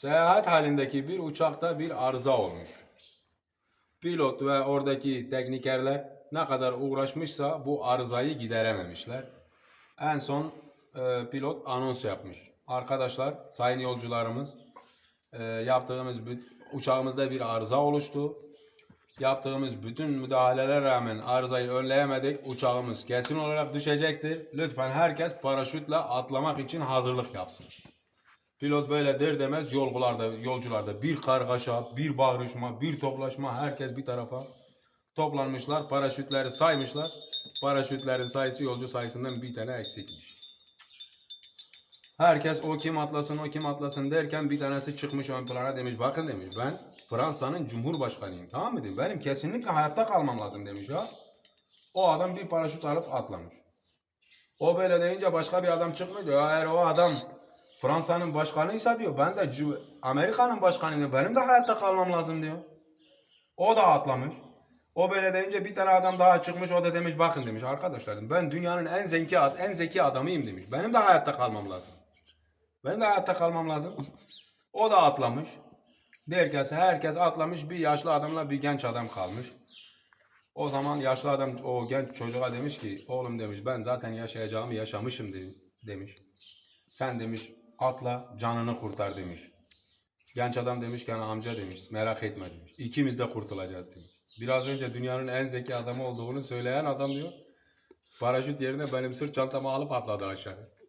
Seyahat halindeki bir uçakta bir arıza olmuş. Pilot ve oradaki teknikerler ne kadar uğraşmışsa bu arızayı giderememişler. En son e, pilot anons yapmış. Arkadaşlar, sayın yolcularımız, e, yaptığımız uçağımızda bir arıza oluştu. Yaptığımız bütün müdahalelere rağmen arızayı önleyemedik. Uçağımız kesin olarak düşecektir. Lütfen herkes paraşütle atlamak için hazırlık yapsın. Pilot böyle der demez yolcularda, yolcularda bir kargaşa, bir bağırışma, bir toplaşma, herkes bir tarafa toplanmışlar. Paraşütleri saymışlar. Paraşütlerin sayısı yolcu sayısından bir tane eksikmiş. Herkes o kim atlasın o kim atlasın derken bir tanesi çıkmış ön plana demiş bakın demiş ben Fransa'nın cumhurbaşkanıyım tamam mı demiş benim kesinlikle hayatta kalmam lazım demiş ya. O adam bir paraşüt alıp atlamış. O böyle deyince başka bir adam çıkmış diyor eğer o adam Fransa'nın başkanıysa diyor ben de Amerika'nın başkanıyım benim de hayatta kalmam lazım diyor. O da atlamış. O böyle deyince bir tane adam daha çıkmış o da demiş bakın demiş arkadaşlar ben dünyanın en zeki en zeki adamıyım demiş. Benim de hayatta kalmam lazım. Benim de hayatta kalmam lazım. O da atlamış. Derken herkes atlamış bir yaşlı adamla bir genç adam kalmış. O zaman yaşlı adam o genç çocuğa demiş ki oğlum demiş ben zaten yaşayacağımı yaşamışım de- demiş. Sen demiş atla canını kurtar demiş. Genç adam demiş ki "Yani amca demiş merak etme demiş. İkimiz de kurtulacağız demiş. Biraz önce dünyanın en zeki adamı olduğunu söyleyen adam diyor. Paraşüt yerine benim sırt çantamı alıp atladı aşağı.